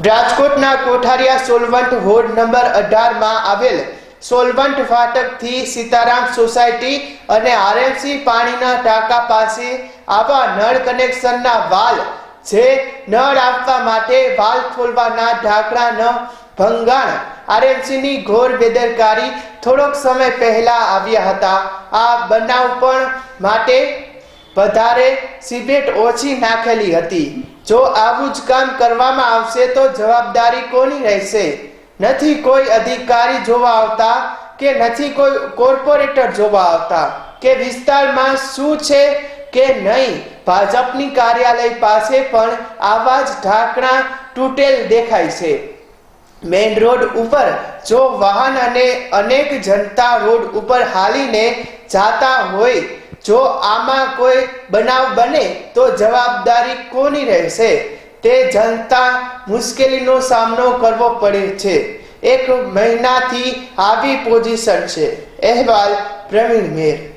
રાજકોટના કોઠારિયા સોલવંટ હોડ નંબર અઢારમાં આવેલ સોલવંટ ફાટકથી સીતારામ સોસાયટી અને આરએમસી પાણીના ટાંકા પાસે આવા નળ કનેક્શનના વાલ જે નળ આપવા માટે વાલ ખોલવાના ઢાંકણા ભંગાણ આરએમસીની ઘોર બેદરકારી થોડોક સમય પહેલા આવ્યા હતા. આ બનાવ પણ માટે વધારે સિબેટ ઓછી નાખેલી હતી. જો આવું જ કામ કરવામાં આવશે તો જવાબદારી કોની રહેશે? નથી કોઈ અધિકારી જોવા આવતા કે નથી કોઈ કોર્પોરેટર જોવા આવતા? કે વિસ્તારમાં શું છે કે નહીં? ભાજપની કાર્યાલય પાસે પણ આવા જ ઢાંકણા તૂટેલ દેખાય છે. મેઇન રોડ ઉપર જો વાહન અને અનેક જનતા રોડ ઉપર હાલીને જાતા હોય, જો આમાં કોઈ બનાવ બને તો જવાબદારી કોની રહેશે? તે જનતા મુશ્કેલીનો સામનો કરવો પડે છે. એક મહિનાથી આવી પોઝિશન છે. અહેવાલ પ્રવીણ મેર.